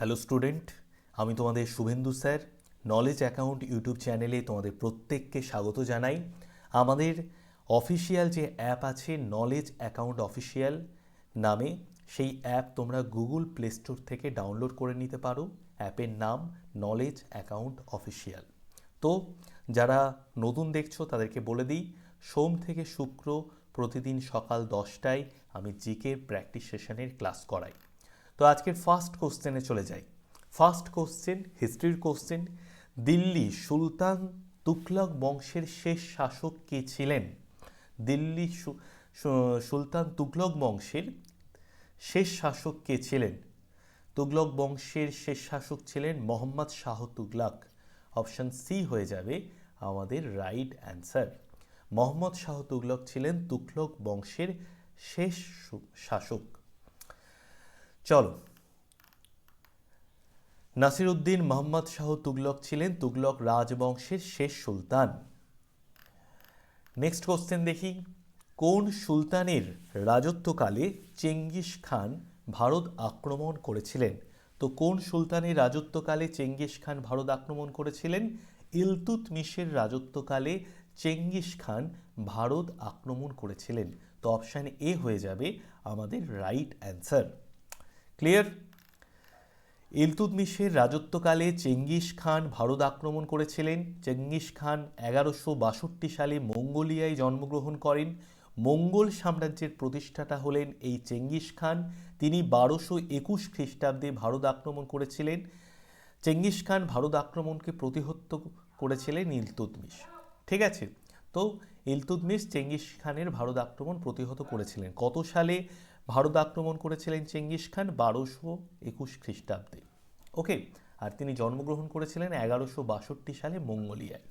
Hello student, আমি তোমাদের Subhendu sir. Knowledge account YouTube চ্যানেলে তোমাদের প্রত্যেককে স্বাগত জানাই। আমাদের অফিসিয়াল যে অ্যাপ আছে নলেজ অ্যাকাউন্ট অফিসিয়াল নামে, সেই অ্যাপ তোমরা গুগল প্লে স্টোর থেকে ডাউনলোড করে নিতে পারো। অ্যাপের নাম নলেজ অ্যাকাউন্ট অফিসিয়াল তো যারা নতুন দেখছ, তাদেরকে বলে দিই, সোম থেকে শুক্র প্রতিদিন সকাল দশটায় আমি জিকে প্র্যাকটিস সেশনের ক্লাস করাই। তো আজকের ফার্স্ট কোশ্চেনে চলে যাই। ফার্স্ট কোশ্চেন হিস্ট্রির কোশ্চেন দিল্লি সুলতান তুকলক বংশের শেষ শাসক কে ছিলেন? দিল্লি সুলতান তুগলক বংশের শেষ শাসক কে ছিলেন? তুগলক বংশের শেষ শাসক ছিলেন মোহাম্মদ শাহ তুগলক অপশন সি হয়ে যাবে আমাদের রাইট অ্যান্সার মোহাম্মদ শাহ তুগলক ছিলেন তুগলক বংশের শেষ শাসক। চলো। নাসিরউদ্দিন মোহাম্মদ শাহ তুগলক ছিলেন তুগলক রাজবংশের শেষ সুলতান। নেক্সট কোশ্চেন দেখি। কোন সুলতানের রাজত্বকালে চেঙ্গিস খান ভারত আক্রমণ করেছিলেন? তো কোন সুলতানের রাজত্বকালে চেঙ্গিস খান ভারত আক্রমণ করেছিলেন? ইলতুৎমিশের রাজত্বকালে চেঙ্গিস খান ভারত আক্রমণ করেছিলেন। তো অপশান এ হয়ে যাবে আমাদের রাইট অ্যান্সার ক্লিয়ার ইলতুৎমিশের রাজত্বকালে চেঙ্গিস খান ভারত আক্রমণ করেছিলেন। চেঙ্গিস খান এগারোশো বাষট্টি সালে মঙ্গোলিয়ায় জন্মগ্রহণ করেন। মঙ্গল সাম্রাজ্যের প্রতিষ্ঠাতা হলেন এই চেঙ্গিস খান। তিনি বারোশো একুশ খ্রিস্টাব্দে ভারত আক্রমণ করেছিলেন। চেঙ্গিস খান ভারত আক্রমণকে প্রতিহত করেছিলেন ইলতুৎমিশ ঠিক আছে? তো ইলতুৎমিশ চেঙ্গিস খানের ভারত আক্রমণ প্রতিহত করেছিলেন। কত সালে? ভারত আক্রমণ করেছিলেন চেঙ্গিস খান বারোশো একুশ খ্রিস্টাব্দে। ওকে, আর তিনি জন্মগ্রহণ করেছিলেন এগারোশো বাষট্টি সালে মঙ্গোলিয়ায়।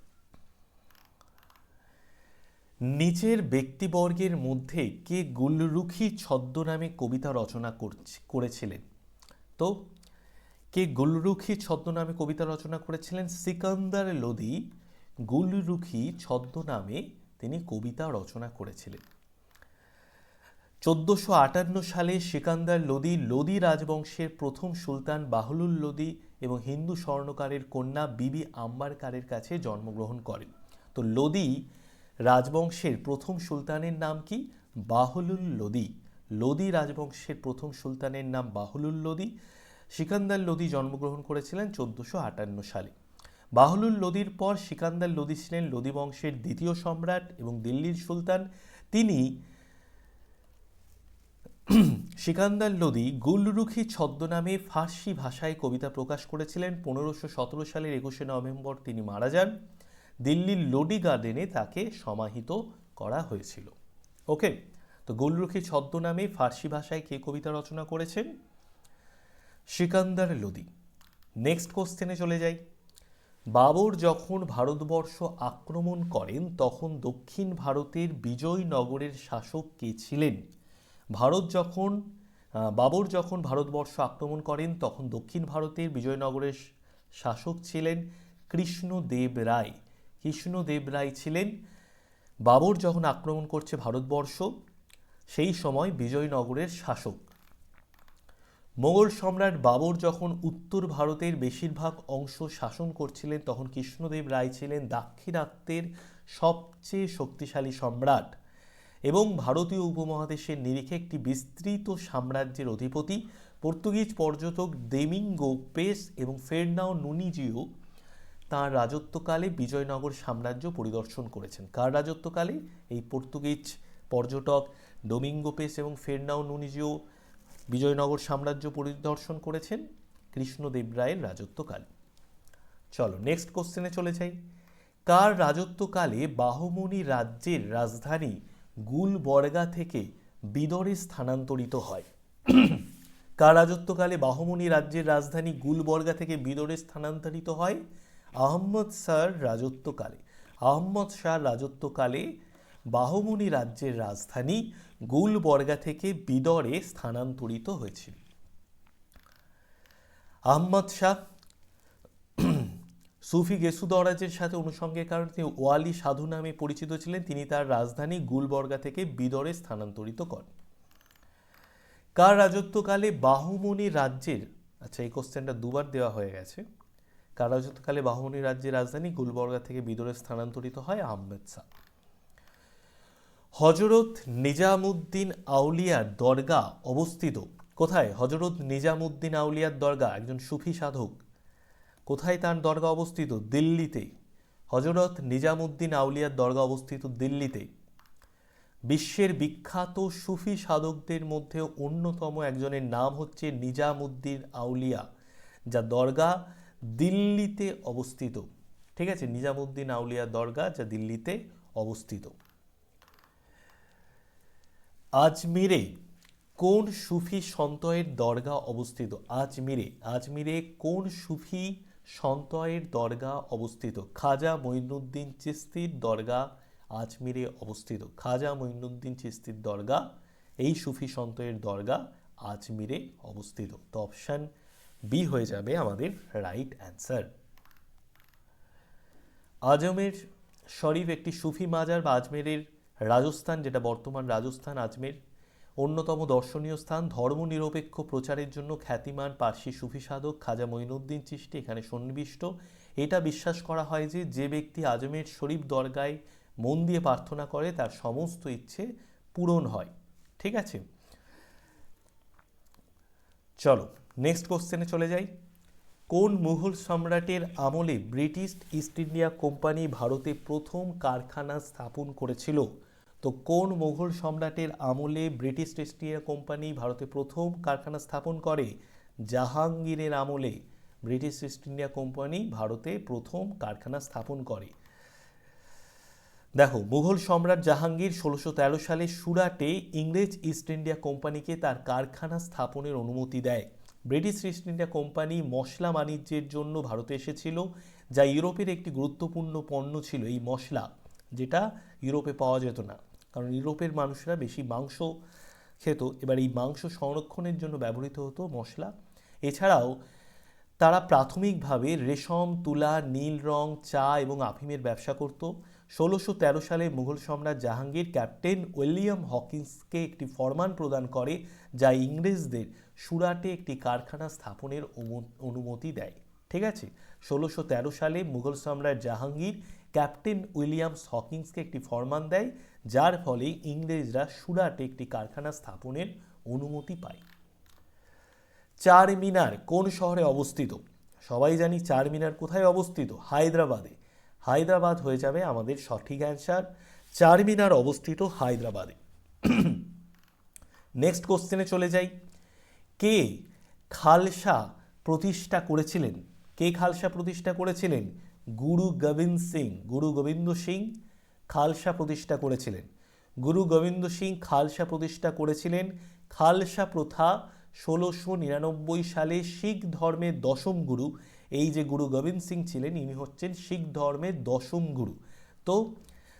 নিচের ব্যক্তিবর্গের মধ্যে কে গুলরুখি ছদ্মনামে কবিতা রচনা করছে- করেছিলেন? তো, কে গুলরুখি ছদ্মনামে কবিতা রচনা করেছিলেন? সিকান্দার লোদি গুলরুখি ছদ্মনামে তিনি কবিতা রচনা করেছিলেন। চোদ্দোশো আটান্ন সালে সিকান্দার লোদি লোদি রাজবংশের প্রথম সুলতান বাহলুল লোদি এবং হিন্দু স্বর্ণকারের কন্যা বিবি আম্বারকারের কাছে জন্মগ্রহণ করেন। তো লোদি রাজবংশের প্রথম সুলতানের নাম কি? বাহলুল লোদি। লোদি রাজবংশের প্রথম সুলতানের নাম বাহলুল লোদি। সিকান্দার লোদি জন্মগ্রহণ করেছিলেন চোদ্দোশো আটান্ন সালে। বাহলুল লোদির পর সিকান্দার লোদি ছিলেন লোদি বংশের দ্বিতীয় সম্রাট এবং দিল্লির সুলতান। তিনি সিকান্দার লোদি গুলরুখি ছদ্মনামে ফার্সি ভাষায় কবিতা প্রকাশ করেছিলেন পনেরোশো সতেরো সালের একুশে নভেম্বর। তিনি মারা যান। দিল্লির লোডি গার্ডেনে তাকে সমাহিত করা হয়েছিল। ওকে, তো গুলরুখি ছদ্মনামে ফার্সি ভাষায় কে কবিতা রচনা করেছেন? সিকান্দার লোদি। নেক্সট কোশ্চেনে চলে যাই। বাবর যখন ভারতবর্ষ আক্রমণ করেন, তখন দক্ষিণ ভারতের বিজয়নগরের শাসক কে ছিলেন? ভারত যখন বাবর যখন ভারতবর্ষ আক্রমণ করেন, তখন দক্ষিণ ভারতের বিজয়নগরের শাসক ছিলেন কৃষ্ণদেব রায়। কৃষ্ণদেব রায় ছিলেন বাবর যখন আক্রমণ করছে ভারতবর্ষ, সেই সময় বিজয়নগরের শাসক। মোগল সম্রাট বাবর যখন উত্তর ভারতের বেশিরভাগ অংশ শাসন করছিলেন, তখন কৃষ্ণদেব রায় ছিলেন দাক্ষিণাত্যের সবচেয়ে শক্তিশালী সম্রাট। এবং ভারতীয় উপমহাদেশের নিরিখে একটি বিস্তৃত সাম্রাজ্যের অধিপতি, পর্তুগিজ পর্যটক দেমিঙ্গো পেস এবং ফেরনাও নুনিজিও তাঁর রাজত্বকালে বিজয়নগর সাম্রাজ্য পরিদর্শন করেছেন। কার রাজত্বকালে? এই পর্তুগিজ পর্যটক ডোমিঙ্গো পেস এবং ফেরনাও নুনিজিও বিজয়নগর সাম্রাজ্য পরিদর্শন করেছেন কৃষ্ণদেব রায়ের রাজত্বকালে। চলো নেক্সট কোশ্চেনে চলে যাই। কার রাজত্বকালে বাহমনি রাজ্যের রাজধানী গুলবর্গা থেকে বিদরে স্থানান্তরিত হয়। কার রাজত্বকালে বাহমনি রাজ্যের রাজধানী গুলবর্গা থেকে বিদরে স্থানান্তরিত হয়? আহম্মদ শাহর রাজত্বকালে। আহম্মদ শাহর রাজত্বকালে বাহমনি রাজ্যের রাজধানী গুলবর্গা থেকে বিদরে স্থানান্তরিত হয়েছিল। আহম্মদ শাহ সুফি গেসুদরাজের সাথে অনুসঙ্গের কারণে তিনি ওয়ালি সাধু নামে পরিচিত ছিলেন। তিনি তার রাজধানী গুলবর্গা থেকে বিদরে স্থানান্তরিত করেন। কার রাজত্বকালে বাহুমনি রাজ্যের আচ্ছা এই কোশ্চেনটা দুবার দেওয়া হয়ে গেছে। কারাজতকালে বাহনী রাজ্যের রাজধানী গুলবর্গা থেকে বিদরে স্থানান্তরিত হয় আহমেদ শাহ। হজরত নিজামুদ্দিন আউলিয়ার দরগা অবস্থিত। কোথায়? হজরত নিজামুদ্দিন আউলিয়ার দরগা একজন সুফি সাধক। কোথায় তার দরগা অবস্থিত? দিল্লিতে হজরত নিজামুদ্দিন আউলিয়ার দরগা অবস্থিত দিল্লিতে বিশ্বের বিখ্যাত সুফি সাধকদের মধ্যে অন্যতম একজনের নাম হচ্ছে নিজামুদ্দিন আউলিয়া, যা দরগা দিল্লিতে অবস্থিত। ঠিক আছে, নিজামুদ্দিন আউলিয়া দরগা যা দিল্লিতে অবস্থিত। আজমিরে কোন সুফি সন্তয়ের দরগা অবস্থিত? আজমিরে আজমিরে কোন সুফি সন্তয়ের দরগা অবস্থিত। খাজা মঈনুদ্দিন চিস্তির দরগা আজমিরে অবস্থিত। খাজা মঈনুদ্দিন চিস্তির দরগা, এই সুফি সন্তয়ের দরগা আজমিরে অবস্থিত। তো অপশান বি হয়ে যাবে আমাদের রাইট অ্যান্সার আজমের শরীফ একটি সুফি মাজার বা আজমেরের রাজস্থান, যেটা বর্তমান রাজস্থান আজমের অন্যতম দর্শনীয় স্থান ধর্মনিরপেক্ষ প্রচারের জন্য খ্যাতিমান পার্সি সুফি সাধক খাজা মঈনুদ্দিন চিষ্টি এখানে সন্নিবিষ্ট। এটা বিশ্বাস করা হয় যে যে ব্যক্তি আজমের শরীফ দরগায় মন দিয়ে প্রার্থনা করে, তার সমস্ত ইচ্ছে পূরণ হয়। ঠিক আছে? চলো নেক্সট কোশ্চেনে চলে যাই। কোন মুঘল সম্রাটের আমলে ব্রিটিশ ইস্ট ইন্ডিয়া কোম্পানি ভারতে প্রথম কারখানা স্থাপন করেছিল? তো কোন মুঘল সম্রাটের আমলে ব্রিটিশ ইস্ট ইন্ডিয়া কোম্পানি ভারতে প্রথম কারখানা স্থাপন করে? জাহাঙ্গীরের আমলে ব্রিটিশ ইস্ট ইন্ডিয়া কোম্পানি ভারতে প্রথম কারখানা স্থাপন করে। দেখো, মুঘল সম্রাট জাহাঙ্গীর ষোলোশো তেরো সালে সুরাটে ইংরেজ ইস্ট ইন্ডিয়া কোম্পানিকে তার কারখানা স্থাপনের অনুমতি দেয়। ব্রিটিশ ইস্ট ইন্ডিয়া কোম্পানি মশলা বাণিজ্যের জন্য ভারতে এসেছিল, যা ইউরোপের একটি গুরুত্বপূর্ণ পণ্য ছিল এই মশলা, যেটা ইউরোপে পাওয়া যেত না। কারণ ইউরোপের মানুষরা বেশি মাংস খেত। এবার এই মাংস সংরক্ষণের জন্য ব্যবহৃত হতো মশলা। এছাড়াও তারা প্রাথমিকভাবে রেশম, তুলা, নীল রং, চা এবং আফিমের ব্যবসা করত। ষোলোশো তেরো সালে মুঘল সম্রাট জাহাঙ্গীর ক্যাপ্টেন উইলিয়াম হকিন্সকে একটি ফরমান প্রদান করে, যা ইংরেজদের সুরাটে একটি কারখানা স্থাপনের অনুমতি দেয়। ঠিক আছে? ষোলোশো তেরো সালে মুঘল সম্রাট জাহাঙ্গীর ক্যাপ্টেন উইলিয়ামস হকিন্সকে একটি ফরমান দেয়। যার ফলে ইংরেজরা সুরাটে একটি কারখানা স্থাপনের অনুমতি পায়। চার মিনার কোন শহরে অবস্থিত? সবাই জানি চার মিনার কোথায় অবস্থিত? হায়দ্রাবাদে। হায়দ্রাবাদ হয়ে যাবে আমাদের সঠিক অ্যান্সার চার মিনার অবস্থিত হায়দ্রাবাদে। নেক্সট কোশ্চেনে চলে যাই। কে খালসা প্রতিষ্ঠা করেছিলেন? কে খালসা প্রতিষ্ঠা করেছিলেন? গুরু গোবিন্দ সিং। গুরু গোবিন্দ সিং প্রতিষ্ঠা করেছিলেন। গুরু গোবিন্দ সিং খালসা প্রতিষ্ঠা করেছিলেন। খালসা প্রথা ষোলোশো নিরানব্বই সালে শিখ ধর্মের দশম গুরু। এই যে গুরু গোবিন্দ সিং ছিলেন, ইনি হচ্ছেন শিখ ধর্মের দশম গুরু। তো,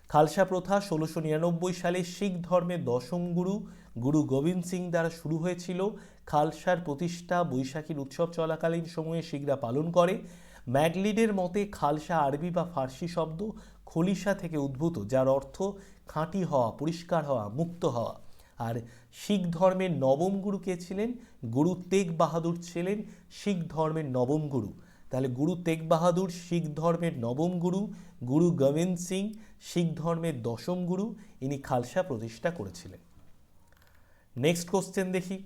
খালসা প্রথা ষোলোশো নিরানব্বই সালে শিখ ধর্মের দশম গুরু গুরু গোবিন্দ সিং দ্বারা শুরু হয়েছিল। খালসার প্রতিষ্ঠা বৈশাখীর উৎসব চলাকালীন সময়ে শিখরা পালন করে। ম্যাগলিডের মতে খালসা আরবি বা ফার্সি শব্দ খলিশা থেকে উদ্ভূত, যার অর্থ খাঁটি হওয়া, পরিষ্কার হওয়া, মুক্ত হওয়া। আর শিখ ধর্মের নবম গুরু কে ছিলেন? গুরু তেগ বাহাদুর ছিলেন শিখ ধর্মের নবম গুরু। তাহলে গুরু তেগ বাহাদুর শিখ ধর্মের নবম গুরু গুরু গোবিন্দ সিং শিখ ধর্মের দশম গুরু, ইনি খালসা প্রতিষ্ঠা করেছিলেন। নেক্সট কোশ্চেন দেখি।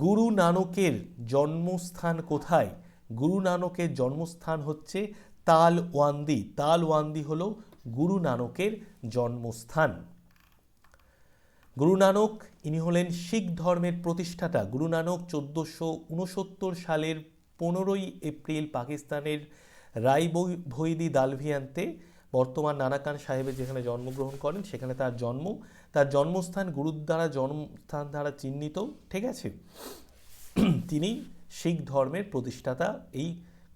গুরু নানকের জন্মস্থান কোথায়? গুরু নানকের জন্মস্থান হচ্ছে তালওয়ান্দি। তালওয়ান্দি হল গুরু নানকের জন্মস্থান। গুরু নানক ইনি হলেন শিখ ধর্মের প্রতিষ্ঠাতা। গুরু নানক চোদ্দোশো উনসত্তর সালের পনেরোই এপ্রিল পাকিস্তানের রাইভৈদি দালভিয়ান্তে বর্তমান নানাকান সাহেবের যেখানে জন্মগ্রহণ করেন, সেখানে তার জন্ম। তার জন্মস্থান গুরুর দ্বারা, জন্মস্থান দ্বারা চিহ্নিত, ঠিক আছে? তিনি শিখ ধর্মের প্রতিষ্ঠাতা, এই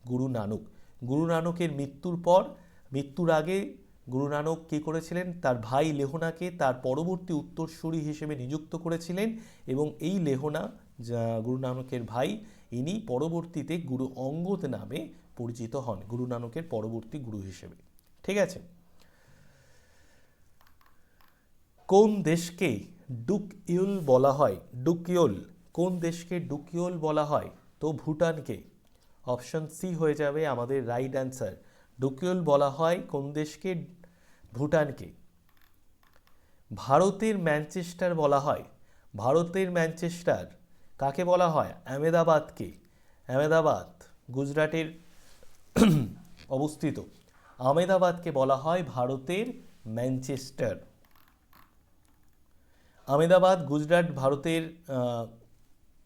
গুরু নানক। গুরু নানকের মৃত্যুর পর, মৃত্যুর আগে গুরু নানক কী করেছিলেন? তার ভাই লেহনাকে তার পরবর্তী উত্তরসূরি হিসেবে নিযুক্ত করেছিলেন এবং এই লেহনা, যা গুরু নানকের ভাই, ইনি পরবর্তীতে গুরু অঙ্গদ নামে পরিচিত হন, গুরু নানকের পরবর্তী গুরু হিসেবে। ঠিক আছে? কোন দেশকে ডুকইউল বলা হয়? ডুকিওল কোন দেশকে ডুকিওল বলা হয়? তো ভুটানকে। অপশন সি হয়ে যাবে আমাদের রাইট অ্যান্সার। ডুকিউল বলা হয় কোন দেশকে? ভুটানকে। ভারতের ম্যানচেস্টার বলা হয়। ভারতের ম্যানচেস্টার কাকে বলা হয়? আহমেদাবাদকে। আহমেদাবাদ গুজরাটের অবস্থিত। আহমেদাবাদকে বলা হয় ভারতের ম্যানচেস্টার। আহমেদাবাদ, গুজরাট, ভারতের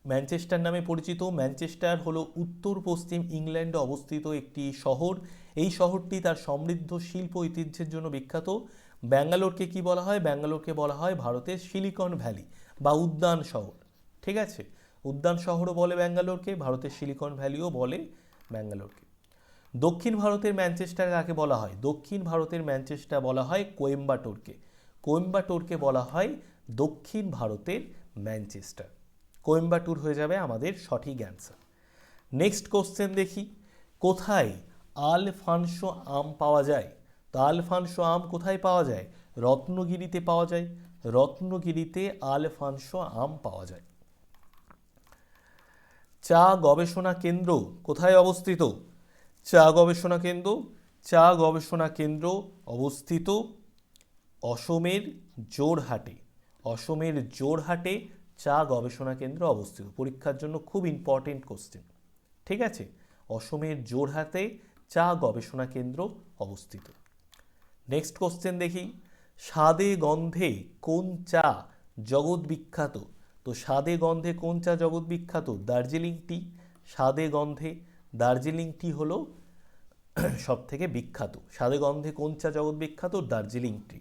ম্যানচেস্টার নামে পরিচিত। ম্যানচেস্টার হলো উত্তর পশ্চিম ইংল্যান্ডে অবস্থিত একটি শহর। এই শহরটি তার সমৃদ্ধ শিল্প ঐতিহ্যের জন্য বিখ্যাত। ব্যাঙ্গালোরকে কি বলা হয়? ব্যাঙ্গালোরকে বলা হয় ভারতের সিলিকন ভ্যালি বা উদ্যান শহর। ঠিক আছে? উদ্যান শহরও বলে ব্যাঙ্গালোরকে, ভারতের সিলিকন ভ্যালিও বলে ব্যাঙ্গালোরকে। দক্ষিণ ভারতের ম্যানচেস্টার কাকে বলা হয়? দক্ষিণ ভারতের ম্যানচেস্টার বলা হয় কোয়েম্বাটোরকে। কোয়েম্বাটোরকে বলা হয় দক্ষিণ ভারতের ম্যানচেস্টার। কোয়েম্বাটুর হয়ে যাবে আমাদের সঠিক অ্যান্সার নেক্সট কোশ্চেন দেখি। কোথায় আলফানসো আম পাওয়া যায়? তো আলফানসো আম কোথায় পাওয়া যায়? রত্নগিরিতে পাওয়া যায়। রত্নগিরিতে আলফানসো আম পাওয়া যায়। চা গবেষণা কেন্দ্র কোথায় অবস্থিত? চা গবেষণা কেন্দ্র। চা গবেষণা কেন্দ্র অবস্থিত অসমের জোরহাটে। অসমের জোরহাটে চা গবেষণা কেন্দ্র অবস্থিত। পরীক্ষার জন্য খুব ইম্পর্টেন্ট কোশ্চেন ঠিক আছে? অসমের জোরহাটে চা গবেষণা কেন্দ্র অবস্থিত। নেক্সট কোশ্চেন দেখি। স্বাদে গন্ধে কোন চা জগৎ বিখ্যাত? তো স্বাদে গন্ধে কোন চা জগৎ বিখ্যাত? দার্জিলিং টি। স্বাদে গন্ধে, দার্জিলিং টি হলো সব থেকে বিখ্যাত। স্বাদে গন্ধে কোন চা জগৎ বিখ্যাত? দার্জিলিং টি।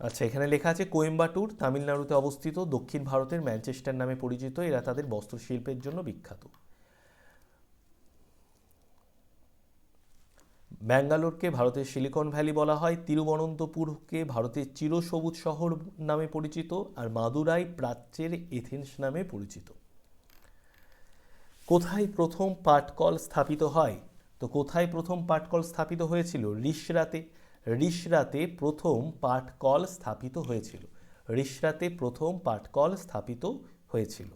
আচ্ছা এখানে লেখা আছে, কোয়েম্বাটুর তামিলনাড়ুতে অবস্থিত দক্ষিণ ভারতের ম্যানচেস্টার নামে পরিচিত, এরা তাদের বস্ত্রশিল্পের জন্য বিখ্যাত। ব্যাঙ্গালোরকে ভারতের সিলিকন ভ্যালি বলা হয়, তিরুবনন্তপুরকে ভারতের চিরসবুজ শহর নামে পরিচিত, আর মাদুরাই প্রাচ্যের এথেন্স নামে পরিচিত। কোথায় প্রথম পাটকল স্থাপিত হয়? তো কোথায় প্রথম পাটকল স্থাপিত হয়েছিল? রিসরাতে। রিসরাতে প্রথম পাটকল স্থাপিত হয়েছিল। রিসরাতে প্রথম পাটকল স্থাপিত হয়েছিল।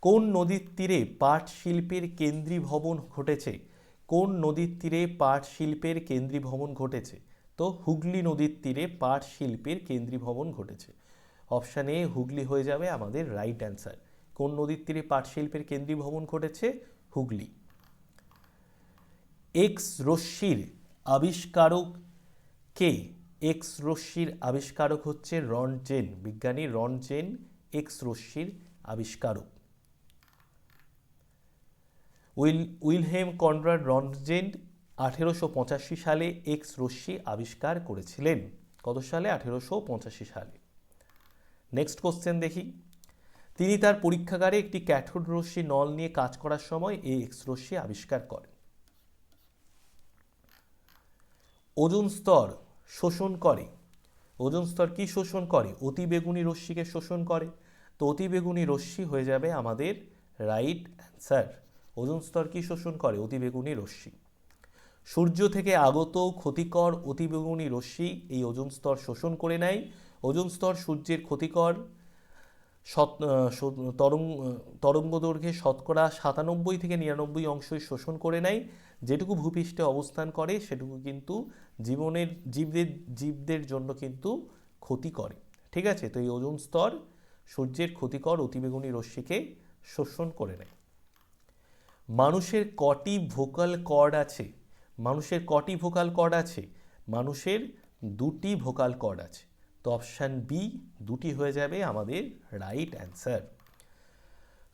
কোন নদীর তীরে পাট শিল্পের কেন্দ্রীভবন ঘটেছে? কোন নদীর তীরে পাট শিল্পের কেন্দ্রীভবন ঘটেছে? তো হুগলি নদীর তীরে পাট শিল্পের কেন্দ্রীভবন ঘটেছে। অপশান এ, হুগলি হয়ে যাবে আমাদের রাইট অ্যান্সার। কোন নদীর তীরে পাট শিল্পের কেন্দ্রীভবন ঘটেছে? হুগলি। এক্স রশ্মির আবিষ্কারক কে? এক্স রশ্মির আবিষ্কারক হচ্ছে রন রনজেন বিজ্ঞানী রন রনজেন এক্স রশ্মির আবিষ্কারক। উইল, উইলহেম কনরাড রনজেন আঠেরোশো পঁচাশি সালে এক্স রশ্মি আবিষ্কার করেছিলেন। কত সালে? আঠেরোশো পঁচাশি সালে। নেক্সট কোশ্চেন দেখি। তিনি তার পরীক্ষাগারে একটি ক্যাথোড রশ্মি নল নিয়ে কাজ করার সময় এই এক্স রশ্মি আবিষ্কার করেন। ওজোন স্তর শোষণ করে। ওজোন স্তর কি শোষণ করে? অতিবেগুনি রশ্মিকে শোষণ করে। তো অতিবেগুনি রশ্মি হয়ে যাবে আমাদের রাইট অ্যান্সার ওজোন স্তর কি শোষণ করে? অতিবেগুনি রশ্মি। সূর্য থেকে আগত ক্ষতিকর অতিবেগুনি রশ্মি এই ওজোন স্তর শোষণ করে নেয়। ওজোন স্তর সূর্যের ক্ষতিকর তরঙ্গ তরঙ্গ দৈর্ঘ্যে শতকরা সাতানব্বই থেকে নিরানব্বই অংশই শোষণ করে নেয়। যেটুকু ভূপৃষ্ঠে অবস্থান করে, সেটুকু কিন্তু জীবনের জীবদের জীবদের জন্য কিন্তু ক্ষতি করে ঠিক আছে? তো এই ওজোন স্তর সূর্যের ক্ষতিকর অতিবেগুনি রশ্মিকে শোষণ করে নেয়। মানুষের কটি ভোকাল কর্ড আছে। মানুষের কটি ভোকাল কর্ড আছে? মানুষের দুটি ভোকাল কর্ড আছে। তো অপশান বি, দুটি হয়ে যাবে আমাদের রাইট অ্যান্সার।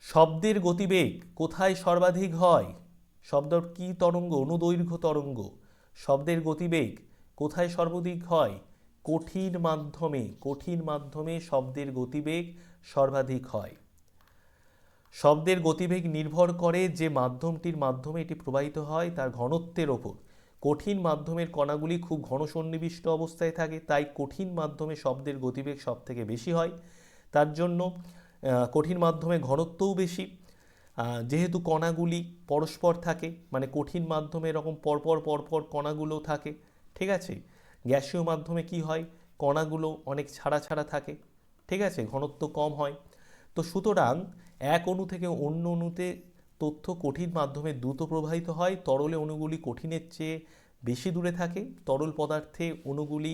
শব্দের গতিবেগ কোথায় সর্বাধিক হয়? শব্দ কি তরঙ্গ, অনুদৈর্ঘ্য তরঙ্গ? শব্দের গতিবেগ কোথায় সর্বাধিক হয়? কঠিন মাধ্যমে কঠিন মাধ্যমে শব্দের গতিবেগ সর্বাধিক হয়। শব্দের গতিবেগ নির্ভর করে যে মাধ্যমটির মাধ্যমে এটি প্রবাহিত হয়, তার ঘনত্বের ওপর। কঠিন মাধ্যমের কণাগুলি খুব ঘন সন্নিবিষ্ট অবস্থায় থাকে, তাই কঠিন মাধ্যমে শব্দের গতিবেগ সব থেকে বেশি হয়। তার জন্য কঠিন মাধ্যমে ঘনত্বও বেশি। যেহেতু কণাগুলি পরস্পর থাকে মানে কঠিন মাধ্যমে এরকম পরপর পরপর কণাগুলো থাকে, ঠিক আছে? গ্যাসীয় মাধ্যমে কি হয়? কণাগুলো অনেক ছাড়া ছাড়া থাকে, ঠিক আছে? ঘনত্ব কম হয়। তো সুতরাং এক অণু থেকে অন্য অণুতে তথ্য কঠিন মাধ্যমে দ্রুত প্রবাহিত হয়, তরলে অণুগুলি কঠিনের চেয়ে বেশি দূরে থাকে, তরল পদার্থে অণুগুলি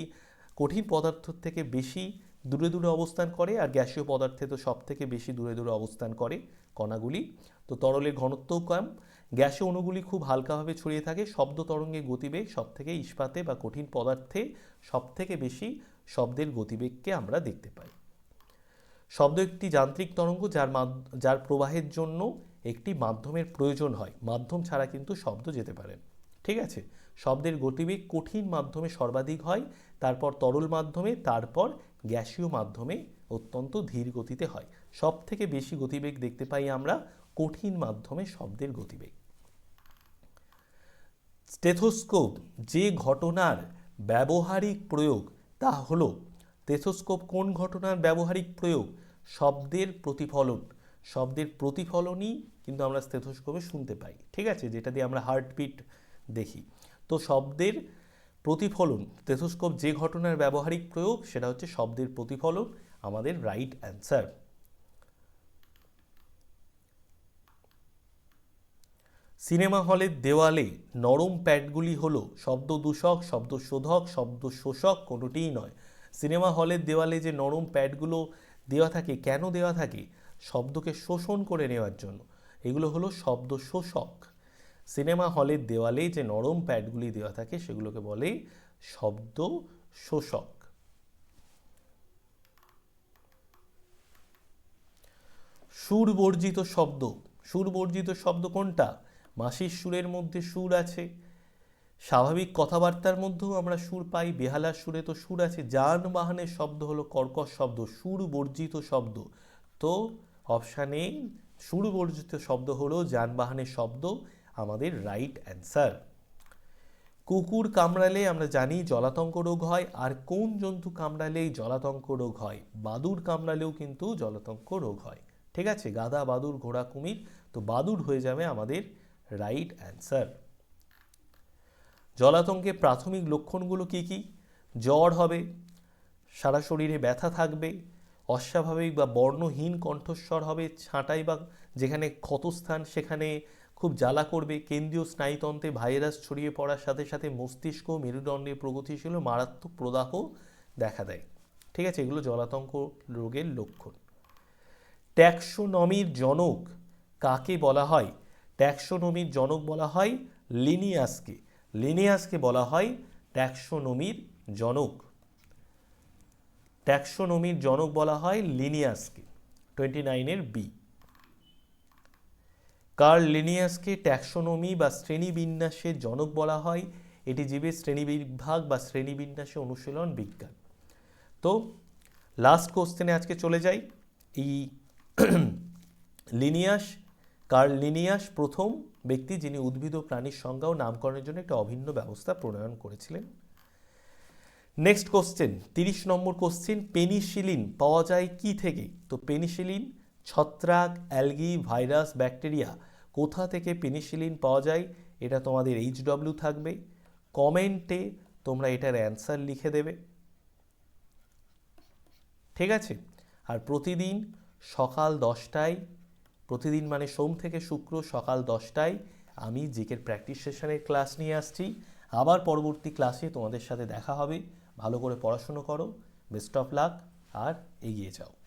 কঠিন পদার্থ থেকে বেশি দূরে দূরে অবস্থান করে, আর গ্যাসীয় পদার্থে তো সব থেকে বেশি দূরে দূরে অবস্থান করে। কণাগুলি। তো তরলের ঘনত্বও কম, গ্যাসে অণুগুলি খুব হালকাভাবে ছড়িয়ে থাকে, শব্দ তরঙ্গের গতিবেগ সব থেকে ইস্পাতে বা কঠিন পদার্থে সব থেকে বেশি শব্দের গতিবেগকে আমরা দেখতে পাই। শব্দ একটি যান্ত্রিক তরঙ্গ যার যার প্রবাহের জন্য একটি মাধ্যমের প্রয়োজন হয়। মাধ্যম ছাড়া কিন্তু শব্দ যেতে পারে। ঠিক আছে? শব্দের গতিবেগ কঠিন মাধ্যমে সর্বাধিক হয়, তারপর তরল মাধ্যমে, তারপর গ্যাসীয় মাধ্যমে অত্যন্ত ধীর গতিতে হয়। সব থেকে বেশি গতিবেগ দেখতে পাই আমরা কঠিন মাধ্যমে শব্দের গতিবেগ। স্টেথোস্কোপ যে ঘটনার ব্যবহারিক প্রয়োগ, তা হলো স্টেথোস্কোপ কোন ঘটনার ব্যবহারিক প্রয়োগ? শব্দের প্রতিফলন। শব্দের প্রতিফলনই কিন্তু আমরা স্টেথোস্কোপে শুনতে পাই, ঠিক আছে? যেটা দিয়ে আমরা হার্টবিট দেখি। তো শব্দের প্রতিফলন, স্টেথোস্কোপ যে ঘটনার ব্যবহারিক প্রয়োগ, সেটা হচ্ছে শব্দের প্রতিফলন। আমাদের রাইট অ্যান্সার সিনেমা হলের দেওয়ালে নরম প্যাডগুলি হলো শব্দ দূষক, শব্দ শোধক, শব্দ শোষক কোনোটিই নয়। সিনেমা হলের দেওয়ালে যে নরম প্যাডগুলো দেওয়া থাকে, কেন দেওয়া থাকে? শব্দকে শোষণ করে নেওয়ার জন্য। এগুলো হলো শব্দ শোষক। সিনেমা হলের দেওয়ালে যে নরম প্যাডগুলি দেওয়া থাকে, সেগুলোকে বলে শব্দ শোষক। সুর বর্জিত শব্দ। সুর বর্জিত শব্দ কোনটা? মাসির সুরের মধ্যে সুর আছে। স্বাভাবিক কথাবার্তার মধ্যেও আমরা সুর পাই বেহালার সুরে তো সুর আছে। যানবাহনের শব্দ হলো কর্কশ শব্দ সুর বর্জিত শব্দ। তো অপশানে সুর বর্জিত শব্দ হলো যানবাহনের শব্দ, আমাদের রাইট অ্যান্সার কুকুর কামড়ালে আমরা জানি জলাতঙ্ক রোগ হয়, আর কোন জন্তু কামড়ালেই জলাতঙ্ক রোগ হয়? বাদুর কামড়ালেও কিন্তু জলাতঙ্ক রোগ হয়। ঠিক আছে? গাদা বাদুর ঘোড়া, কুমির, তো বাদুর হয়ে যাবে আমাদের রাইট অ্যান্সার জলাতঙ্কে প্রাথমিক লক্ষণগুলো কি কি? জ্বর হবে, সারা শরীরে ব্যথা থাকবে, অস্বাভাবিক বা বর্ণহীন কণ্ঠস্বর হবে, ছাঁটাই বা যেখানে ক্ষতস্থান, সেখানে খুব জ্বালা করবে, কেন্দ্রীয় স্নায়ুতন্ত্রে ভাইরাস ছড়িয়ে পড়ার সাথে সাথে মস্তিষ্ক মেরুদণ্ডের প্রগতিশীল মারাত্মক প্রদাহ দেখা দেয়। ঠিক আছে? এগুলো জলাতঙ্ক রোগের লক্ষণ। ট্যাক্সোনমির জনক কাকে বলা হয়? ট্যাক্সোনমির জনক বলা হয় লিনিয়াসকে। লিনিয়াসকে বলা হয় ট্যাক্সোনমির জনক। ট্যাক্সোনমির জনক বলা হয় লিনিয়াসকে। টোয়েন্টি নাইনের বি। কার্ল লিনিয়াসকে ট্যাক্সোনমি বা শ্রেণীবিন্যাসের জনক বলা হয়? এটি জীবের শ্রেণীবিভাগ বা শ্রেণীবিন্যাসে অনুশীলন বিজ্ঞান। তো লাস্ট কোশ্চেনে আজকে চলে যাই। এই লিনিয়াস, কার্ল লিনিয়াস প্রথম ব্যক্তি যিনি উদ্ভিদ ও প্রাণীর সংজ্ঞা ও নামকরণের জন্য একটা অভিন্ন ব্যবস্থা প্রণয়ন করেছিলেন। নেক্সট কোশ্চেন তিরিশ নম্বর কোশ্চেন পেনিসিলিন পাওয়া যায় কি থেকে? তো পেনিসিলিন, ছত্রাক, অ্যালগি, ভাইরাস, ব্যাকটেরিয়া, কোথা থেকে পেনিসিলিন পাওয়া যায়? এটা তোমাদের এইচ ডব্লিউ থাকবে। কমেন্টে তোমরা এটার অ্যান্সার লিখে দেবে। ঠিক আছে? আর প্রতিদিন সকাল দশটায়, প্রতিদিন মানে সোম থেকে শুক্র সকাল দশটায় আমি জিকের প্র্যাকটিস সেশনের ক্লাস নিয়ে আসছি। আবার পরবর্তী ক্লাসে তোমাদের সাথে দেখা হবে। ভালো করে পড়াশুনো করো বেস্ট অফ লাক আর এগিয়ে যাও।